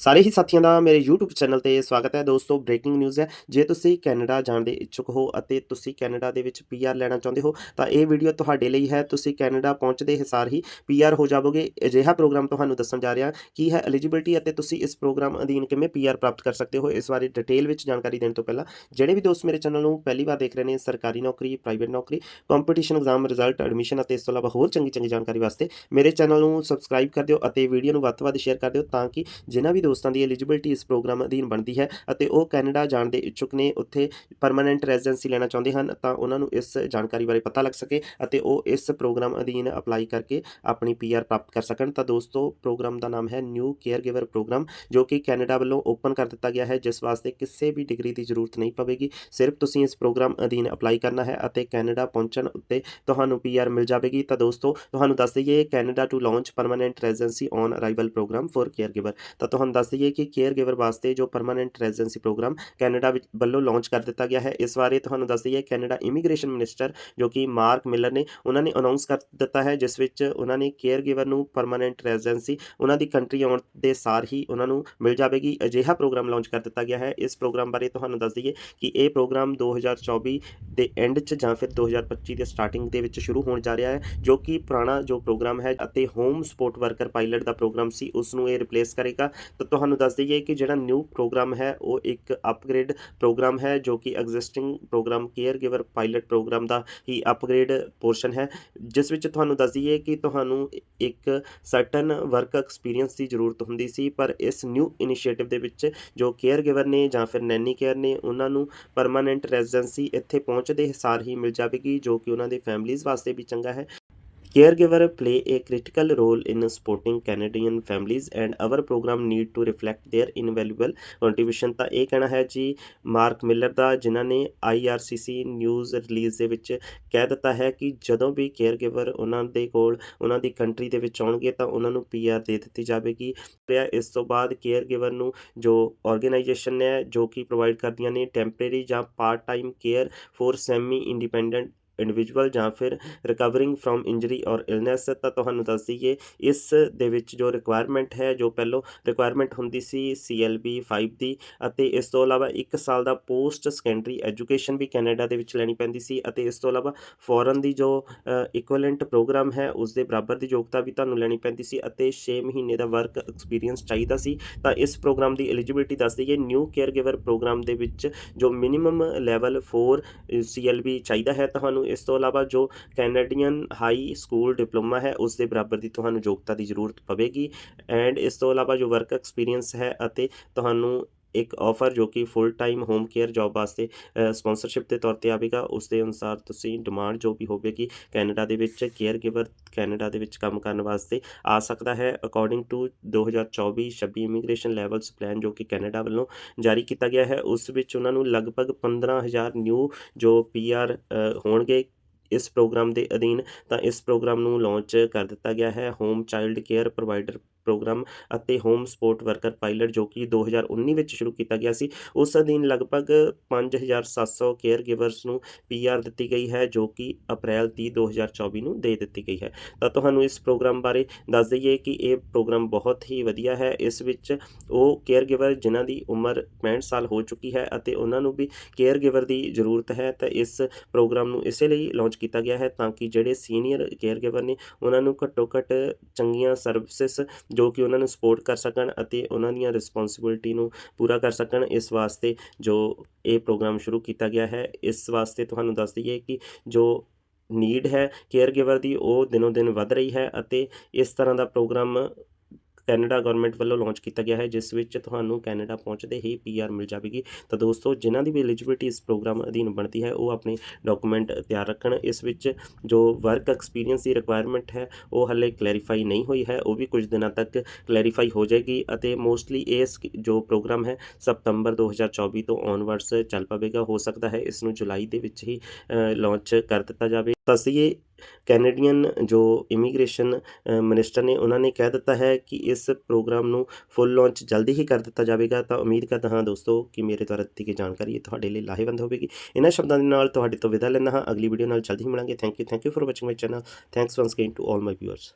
ਸਾਰੇ ਹੀ ਸਾਥੀਆਂ ਦਾ ਮੇਰੇ YouTube ਚੈਨਲ ਤੇ ਸਵਾਗਤ ਹੈ ਦੋਸਤੋ ਬ੍ਰੇਕਿੰਗ ਨਿਊਜ਼ ਹੈ। ਜੇ ਤੁਸੀਂ ਕੈਨੇਡਾ ਜਾਣ ਦੇ ਇੱਛੁਕ ਹੋ ਅਤੇ ਤੁਸੀਂ ਕੈਨੇਡਾ ਦੇ ਵਿੱਚ PR ਲੈਣਾ ਚਾਹੁੰਦੇ ਹੋ, ਤਾਂ ਇਹ ਵੀਡੀਓ ਤੁਹਾਡੇ ਲਈ ਹੈ। ਤੁਸੀਂ ਕੈਨੇਡਾ ਪਹੁੰਚਦੇ ਹਿਸਾਰ ਹੀ PR ਹੋ ਜਾਵੋਗੇ। ਅਜਿਹਾ ਪ੍ਰੋਗਰਾਮ ਤੁਹਾਨੂੰ ਦੱਸਣ ਜਾ ਰਿਹਾ ਕੀ ਹੈ ਐਲੀਜੀਬਿਲਟੀ ਅਤੇ ਤੁਸੀਂ ਇਸ ਪ੍ਰੋਗਰਾਮ ਅਧੀਨ ਕਿਵੇਂ PR ਪ੍ਰਾਪਤ ਕਰ ਸਕਦੇ ਹੋ, ਇਸ ਬਾਰੇ ਡਿਟੇਲ ਵਿੱਚ ਜਾਣਕਾਰੀ ਦੇਣ ਤੋਂ ਪਹਿਲਾਂ ਜਿਹੜੇ ਵੀ ਦੋਸਤ ਮੇਰੇ ਚੈਨਲ ਨੂੰ ਪਹਿਲੀ ਵਾਰ ਦੇਖ ਰਹੇ ਨੇ, ਸਰਕਾਰੀ ਨੌਕਰੀ ਪ੍ਰਾਈਵੇਟ ਨੌਕਰੀ ਕੰਪੀਟੀਸ਼ਨ ਐਗਜ਼ਾਮ ਰਿਜ਼ਲਟ ਐਡਮਿਸ਼ਨ ਅਤੇ ਇਸ ਤੋਂ ਇਲਾਵਾ ਹੋਰ ਚੰਗੀ ਚੰਗੀ ਜਾਣਕਾਰੀ ਵਾਸਤੇ ਮੇਰੇ ਚੈਨਲ ਨੂੰ ਸਬਸਕ੍ਰਾਈਬ ਕਰ ਦਿਓ ਅਤੇ ਵੀਡੀਓ ਨੂੰ ਵੱਧ ਤੋਂ ਵੱਧ ਸ਼ੇਅਰ ਕਰ ਦਿਓ ਤਾਂ ਕਿ ਜਿਨ੍ਹਾਂ ਵੀ ਦੋਸਤਾਂ ਦੀ ਐਲੀਜੀਬਿਲਟੀ ਇਸ ਪ੍ਰੋਗਰਾਮ ਅਧੀਨ ਬਣਦੀ ਹੈ ਅਤੇ ਉਹ ਕੈਨੇਡਾ ਜਾਣ ਦੇ ਇੱਛੁਕ ਨੇ, ਉੱਥੇ ਪਰਮਨੈਂਟ ਰੈਜ਼ੀਡੈਂਸੀ ਲੈਣਾ ਚਾਹੁੰਦੇ ਹਨ ਤਾਂ ਉਹਨਾਂ ਨੂੰ ਇਸ ਜਾਣਕਾਰੀ ਬਾਰੇ ਪਤਾ ਲੱਗ ਸਕੇ ਅਤੇ ਉਹ ਇਸ ਪ੍ਰੋਗਰਾਮ ਅਧੀਨ ਅਪਲਾਈ ਕਰਕੇ ਆਪਣੀ ਪੀਆਰ ਪ੍ਰਾਪਤ ਕਰ ਸਕਣ। ਤਾਂ ਦੋਸਤੋ ਪ੍ਰੋਗਰਾਮ ਦਾ ਨਾਮ ਹੈ ਨਿਊ ਕੇਅਰਗਿਵਰ ਪ੍ਰੋਗਰਾਮ ਜੋ ਕਿ ਕੈਨੇਡਾ ਵੱਲੋਂ ਓਪਨ ਕਰ ਦਿੱਤਾ ਗਿਆ ਹੈ, ਜਿਸ ਵਾਸਤੇ ਕਿਸੇ ਵੀ ਡਿਗਰੀ ਦੀ ਜ਼ਰੂਰਤ ਨਹੀਂ ਪਵੇਗੀ। ਸਿਰਫ ਤੁਸੀਂ ਇਸ ਪ੍ਰੋਗਰਾਮ ਅਧੀਨ ਅਪਲਾਈ ਕਰਨਾ ਹੈ ਅਤੇ ਕੈਨੇਡਾ ਪਹੁੰਚਣ ਉੱਤੇ ਤੁਹਾਨੂੰ ਪੀਆਰ ਮਿਲ ਜਾਵੇਗੀ। ਤਾਂ ਦੋਸਤੋ, ਤੁਹਾਨੂੰ ਦੱਸ ਦਈਏ, Canada to launch permanent residency on arrival program for caregiver ਤਾਂ ਤੁਹਾਨੂੰ ਦੱਸ ਦਈਏ ਕਿ ਕੇਅਰ ਗਿਵਰ ਵਾਸਤੇ ਜੋ ਪਰਮਨੈਂਟ ਰੈਜ਼ੀਡੈਂਸੀ ਪ੍ਰੋਗਰਾਮ ਕੈਨੇਡਾ ਵਿੱਚ ਵੱਲੋਂ ਲਾਂਚ ਕਰ ਦਿੱਤਾ ਗਿਆ ਹੈ, ਇਸ ਬਾਰੇ ਤੁਹਾਨੂੰ ਦੱਸ ਦਈਏ ਕੈਨੇਡਾ ਇਮੀਗ੍ਰੇਸ਼ਨ ਮਿਨਿਸਟਰ ਜੋ ਕਿ ਮਾਰਕ ਮਿਲਰ ਨੇ, ਉਹਨਾਂ ਨੇ ਅਨਾਉਂਸ ਕਰ ਦਿੱਤਾ ਹੈ, ਜਿਸ ਵਿੱਚ ਉਹਨਾਂ ਨੇ ਕੇਅਰ ਗਿਵਰ ਨੂੰ ਪਰਮਨੈਂਟ ਰੈਜ਼ੀਡੈਂਸੀ ਉਹਨਾਂ ਦੀ ਕੰਟਰੀ ਆਉਣ ਦੇ ਸਾਰ ਹੀ ਉਹਨਾਂ ਨੂੰ ਮਿਲ ਜਾਵੇਗੀ, ਅਜਿਹਾ ਪ੍ਰੋਗਰਾਮ ਲਾਂਚ ਕਰ ਦਿੱਤਾ ਗਿਆ ਹੈ। ਇਸ ਪ੍ਰੋਗਰਾਮ ਬਾਰੇ ਤੁਹਾਨੂੰ ਦੱਸ ਦਈਏ ਕਿ ਇਹ ਪ੍ਰੋਗਰਾਮ 2024 ਦੇ ਐਂਡ 'ਚ ਜਾਂ ਫਿਰ 2025 ਦੇ ਸਟਾਰਟਿੰਗ ਦੇ ਵਿੱਚ ਸ਼ੁਰੂ ਹੋਣ ਜਾ ਰਿਹਾ ਹੈ, ਜੋ ਕਿ ਪੁਰਾਣਾ ਜੋ ਪ੍ਰੋਗਰਾਮ ਹੈ ਅਤੇ ਹੋਮ ਸਪੋਰਟ ਵਰਕਰ ਪਾਇਲਟ ਦਾ ਪ੍ਰੋਗਰਾਮ ਸੀ ਉਸ ਨੂੰ ਇਹ ਰਿਪਲੇਸ ਕਰੇਗਾ। ਤਾਂ ਤੁਹਾਨੂੰ ਦੱਸ ਦਈਏ ਕਿ ਜਿਹੜਾ ਨਿਊ ਪ੍ਰੋਗਰਾਮ ਹੈ, ਉਹ ਇੱਕ ਅਪਗ੍ਰੇਡ ਪ੍ਰੋਗਰਾਮ ਹੈ, ਜੋ ਕਿ existing program caregiver pilot program ਦਾ ਹੀ ਅਪਗ੍ਰੇਡ ਪੋਰਸ਼ਨ ਹੈ। ਜਿਸ ਵਿੱਚ ਤੁਹਾਨੂੰ ਦੱਸ ਦਈਏ ਕਿ ਤੁਹਾਨੂੰ ਇੱਕ ਸਰਟਨ ਵਰਕ ਐਕਸਪੀਰੀਅੰਸ ਦੀ ਜ਼ਰੂਰਤ ਹੁੰਦੀ ਸੀ, ਪਰ ਇਸ ਨਿਊ ਇਨੀਸ਼ੀਏਟਿਵ ਦੇ ਵਿੱਚ ਜੋ ਕੇਅਰ ਗਿਵਰ ਨੇ ਜਾਂ ਫਿਰ ਨੈਨੀ ਕੇਅਰ ਨੇ, ਉਹਨਾਂ ਨੂੰ ਪਰਮਾਨੈਂਟ ਰੈਜ਼ੀਡੈਂਸੀ ਇੱਥੇ ਪਹੁੰਚਦੇ ਹਿਸਾਰ ਹੀ ਮਿਲ ਜਾਵੇਗੀ, ਜੋ ਕਿ ਉਹਨਾਂ ਦੇ ਫੈਮਲੀਜ਼ ਵਾਸਤੇ ਵੀ ਚੰਗਾ ਹੈ। Caregiver play a critical role in supporting Canadian families and our program need to reflect their invaluable contribution. ਤਾਂ ਇਹ ਕਹਿਣਾ ਹੈ ਜੀ, ਮਾਰਕ ਮਿਲਰ ਦਾ, ਜਿਨ੍ਹਾਂ ਨੇ IRCC ਨਿਊਜ਼ ਰਿਲੀਜ਼ ਦੇ ਵਿੱਚ ਕਹਿ ਦਿੱਤਾ ਹੈ ਕਿ ਜਦੋਂ ਵੀ ਕੇਅਰਗਿਵਰ ਉਹਨਾਂ ਦੇ ਕੋਲ, ਉਹਨਾਂ ਦੀ ਕੰਟਰੀ ਦੇ ਵਿੱਚ ਆਉਣਗੇ ਤਾਂ ਉਹਨਾਂ ਨੂੰ ਪੀਆਰ ਦੇ ਦਿੱਤੀ ਜਾਵੇਗੀ। ਤੇ ਇਸ ਤੋਂ ਬਾਅਦ ਕੇਅਰਗਿਵਰ ਨੂੰ ਜੋ ਆਰਗੇਨਾਈਜੇਸ਼ਨ ਹੈ, ਜੋ ਕਿ ਪ੍ਰੋਵਾਈਡ ਕਰਦੀਆਂ ਨੇ ਟੈਂਪਰੇਰੀ ਜਾਂ part time care for semi independent individual ਜਾਂ ਫਿਰ recovering from injury or illness ਤਾਂ ਤੁਹਾਨੂੰ ਦੱਸ ਦਈਏ, ਇਸ ਦੇ ਵਿੱਚ ਜੋ ਰਿਕੁਆਇਰਮੈਂਟ ਹੈ, ਜੋ ਪਹਿਲੋਂ ਰਿਕੁਆਇਰਮੈਂਟ ਹੁੰਦੀ ਸੀ CLB 5 ਦੀ, ਅਤੇ ਇਸ ਤੋਂ ਇਲਾਵਾ 1 ਸਾਲ ਦਾ ਪੋਸਟ ਸੈਕੰਡਰੀ ਐਜੂਕੇਸ਼ਨ ਵੀ ਕੈਨੇਡਾ ਦੇ ਵਿੱਚ ਲੈਣੀ ਪੈਂਦੀ ਸੀ, ਅਤੇ ਇਸ ਤੋਂ ਇਲਾਵਾ ਫੋਰਨ ਦੀ ਜੋ ਇਕੁਇਵਲੈਂਟ ਪ੍ਰੋਗਰਾਮ ਹੈ ਉਸ ਦੇ ਬਰਾਬਰ ਦੀ ਯੋਗਤਾ ਵੀ ਤੁਹਾਨੂੰ ਲੈਣੀ ਪੈਂਦੀ ਸੀ, ਅਤੇ 6 ਮਹੀਨੇ ਦਾ ਵਰਕ ਐਕਸਪੀਰੀਅੰਸ ਚਾਹੀਦਾ ਸੀ। ਤਾਂ ਇਸ ਪ੍ਰੋਗਰਾਮ ਦੀ ਐਲੀਜੀਬਿਲਟੀ ਦੱਸ ਦਈਏ ਨਿਊ ਕੇਅਰ ਗਿਵਰ ਪ੍ਰੋਗਰਾਮ ਦੇ ਵਿੱਚ ਜੋ ਮਿਨੀਮਮ ਲੈਵਲ 4 CLB ਚਾਹੀਦਾ ਹੈ, ਤੁਹਾਨੂੰ ਇਸ ਤੋਂ ਇਲਾਵਾ ਜੋ ਕੈਨੇਡੀਅਨ ਹਾਈ ਸਕੂਲ ਡਿਪਲੋਮਾ ਹੈ, ਉਸ ਦੇ ਬਰਾਬਰ ਦੀ ਤੁਹਾਨੂੰ ਯੋਗਤਾ ਦੀ ਜ਼ਰੂਰਤ ਪਵੇਗੀ। ਐਂਡ ਇਸ ਤੋਂ ਇਲਾਵਾ ਜੋ ਵਰਕ ਐਕਸਪੀਰੀਅੰਸ ਹੈ ਅਤੇ ਤੁਹਾਨੂੰ ਇੱਕ ਆਫਰ ਜੋ ਕਿ full time home care job ਵਾਸਤੇ ਸਪਾਂਸਰਸ਼ਿਪ ਦੇ ਤੌਰ ਤੇ ਆਵੇਗਾ। ਉਸ ਦੇ ਅਨੁਸਾਰ ਤੁਸੀਂ ਡਿਮਾਂਡ ਜੋ ਵੀ ਹੋਵੇਗੀ ਕੈਨੇਡਾ ਦੇ ਵਿੱਚ ਕੇਅਰ ਗਿਵਰ ਕੈਨੇਡਾ ਦੇ ਵਿੱਚ ਕੰਮ ਕਰਨ ਵਾਸਤੇ ਆ ਸਕਦਾ ਹੈ। According to 2024 26 immigration levels plan ਜੋ ਕਿ ਕੈਨੇਡਾ ਵੱਲੋਂ ਜਾਰੀ ਕੀਤਾ ਗਿਆ ਹੈ, ਉਸ ਵਿੱਚ ਉਹਨਾਂ ਨੂੰ ਲਗਭਗ 15000 ਨਿਊ ਜੋ ਪੀਆਰ ਹੋਣਗੇ ਇਸ ਪ੍ਰੋਗਰਾਮ ਦੇ ਅਧੀਨ, ਤਾਂ ਇਸ ਪ੍ਰੋਗਰਾਮ ਨੂੰ ਲਾਂਚ ਕਰ ਦਿੱਤਾ ਗਿਆ ਹੈ। Home child care provider program ਅਤੇ ਹੋਮ ਸਪੋਰਟ ਵਰਕਰ ਪਾਇਲਟ ਜੋ ਕਿ 2019 ਵਿੱਚ ਸ਼ੁਰੂ ਕੀਤਾ ਗਿਆ ਸੀ। ਉਸ ਅਧੀਨ ਲਗਭਗ 5700 ਕੇਅਰ ਗਿਵਰਸ ਨੂੰ ਪੀਆਰ ਦਿੱਤੀ ਗਈ ਹੈ, ਜੋ ਕਿ ਅਪ੍ਰੈਲ 30 2024 ਨੂੰ ਦੇ ਦਿੱਤੀ ਗਈ ਹੈ। ਤਾਂ ਤੁਹਾਨੂੰ ਇਸ ਪ੍ਰੋਗਰਾਮ ਬਾਰੇ ਦੱਸ ਦਈਏ ਕਿ ਇਹ ਪ੍ਰੋਗਰਾਮ ਬਹੁਤ ਹੀ ਵਧੀਆ ਹੈ। ਇਸ ਵਿੱਚ ਉਹ ਕੇਅਰ ਗਿਵਰ ਜਿਨ੍ਹਾਂ ਦੀ ਉਮਰ 65 ਸਾਲ ਹੋ ਚੁੱਕੀ ਹੈ ਅਤੇ ਉਹਨਾਂ ਨੂੰ ਵੀ ਕੇਅਰ ਗਿਵਰ ਦੀ ਜ਼ਰੂਰਤ ਹੈ, ਤਾਂ ਇਸ ਪ੍ਰੋਗਰਾਮ ਨੂੰ ਇਸੇ ਲਈ ਲਾਂਚ ਕੀਤਾ ਗਿਆ ਹੈ ਤਾਂ ਕਿ ਜਿਹੜੇ ਸੀਨੀਅਰ ਕੇਅਰ ਗਿਵਰ ਨੇ, ਉਹਨਾਂ ਨੂੰ ਘੱਟੋ ਘੱਟ ਚੰਗੀਆਂ ਸਰਵਿਸਿਜ਼ ਜੋ ਕਿ ਉਹਨਾਂ ਨੂੰ ਸਪੋਰਟ ਕਰ ਸਕਣ ਅਤੇ ਉਹਨਾਂ ਦੀਆਂ ਰਿਸਪੌਂਸਿਬਿਲਟੀ ਨੂੰ ਪੂਰਾ ਕਰ ਸਕਣ, ਇਸ ਵਾਸਤੇ ਜੋ ਇਹ ਪ੍ਰੋਗਰਾਮ ਸ਼ੁਰੂ ਕੀਤਾ ਗਿਆ ਹੈ, ਇਸ ਵਾਸਤੇ ਤੁਹਾਨੂੰ ਦੱਸ ਦਈਏ ਕਿ ਜੋ ਨੀਡ ਹੈ ਕੇਅਰ ਗਿਵਰ ਦੀ, ਉਹ ਦਿਨੋ ਦਿਨ ਵੱਧ ਰਹੀ ਹੈ ਅਤੇ ਇਸ ਤਰ੍ਹਾਂ ਦਾ ਪ੍ਰੋਗਰਾਮ ਕੈਨੇਡਾ ਗਵਰਨਮੈਂਟ ਵੱਲੋਂ ਲਾਂਚ ਕੀਤਾ ਗਿਆ ਹੈ, ਜਿਸ ਵਿੱਚ ਤੁਹਾਨੂੰ ਕੈਨੇਡਾ ਪਹੁੰਚਦੇ ਹੀ ਪੀਆਰ ਮਿਲ ਜਾਵੇਗੀ। ਤਾਂ ਦੋਸਤੋ, ਜਿਨ੍ਹਾਂ ਦੀ ਵੀ ਐਲੀਜੀਬਿਲਟੀ ਇਸ ਪ੍ਰੋਗਰਾਮ ਅਧੀਨ ਬਣਦੀ ਹੈ, ਉਹ ਆਪਣੇ ਡਾਕੂਮੈਂਟ ਤਿਆਰ ਰੱਖਣ। ਇਸ ਵਿੱਚ ਜੋ ਵਰਕ ਐਕਸਪੀਰੀਅੰਸ ਦੀ ਰਿਕੁਆਇਰਮੈਂਟ ਹੈ, ਉਹ ਹਲੇ ਕਲੈਰੀਫਾਈ ਨਹੀਂ ਹੋਈ ਹੈ, ਉਹ ਵੀ ਕੁਝ ਦਿਨਾਂ ਤੱਕ ਕਲੈਰੀਫਾਈ ਹੋ ਜਾਏਗੀ ਅਤੇ ਮੋਸਟਲੀ ਇਸ ਜੋ ਪ੍ਰੋਗਰਾਮ ਹੈ, ਸਤੰਬਰ 2024 ਤੋਂ ਔਨਵਰਡਸ ਚੱਲ ਪਵੇਗਾ। ਹੋ ਸਕਦਾ ਹੈ, ਇਸ ਨੂੰ ਜੁਲਾਈ ਦੇ ਵਿੱਚ ਹੀ ਲਾਂਚ ਕਰ ਦਿੱਤਾ ਜਾਵੇ। ਤਸੀਏ ਕੈਨੇਡੀਅਨ ਜੋ ਇਮੀਗ੍ਰੇਸ਼ਨ ਮਨਿਸਟਰ ਨੇ ਉਹਨਾਂ ਨੇ ਕਹਿ ਦਿੱਤਾ ਹੈ ਕਿ ਇਸ ਪ੍ਰੋਗਰਾਮ ਨੂੰ ਫੁੱਲ ਲਾਂਚ ਜਲਦੀ ਹੀ ਕਰ ਦਿੱਤਾ ਜਾਵੇਗਾ। ਤਾਂ ਉਮੀਦ ਕਰਦਾ ਹਾਂ ਦੋਸਤੋ ਕਿ ਮੇਰੇ ਦੁਆਰਾ ਦਿੱਤੀ ਗਈ ਜਾਣਕਾਰੀ ਇਹ ਤੁਹਾਡੇ ਲਈ ਲਾਹੇਵੰਦ ਹੋਵੇਗੀ। ਇਹਨਾਂ ਸ਼ਬਦਾਂ ਦੇ ਨਾਲ ਤੁਹਾਡੇ ਤੋਂ ਵਿਦਾ ਲੈਂਦਾ ਹਾਂ। ਅਗਲੀ ਵੀਡੀਓ ਨਾਲ ਜਲਦੀ ਹੀ ਮਿਲਾਂਗੇ। Thank you thank you for watching my channel thanks once again to all my viewers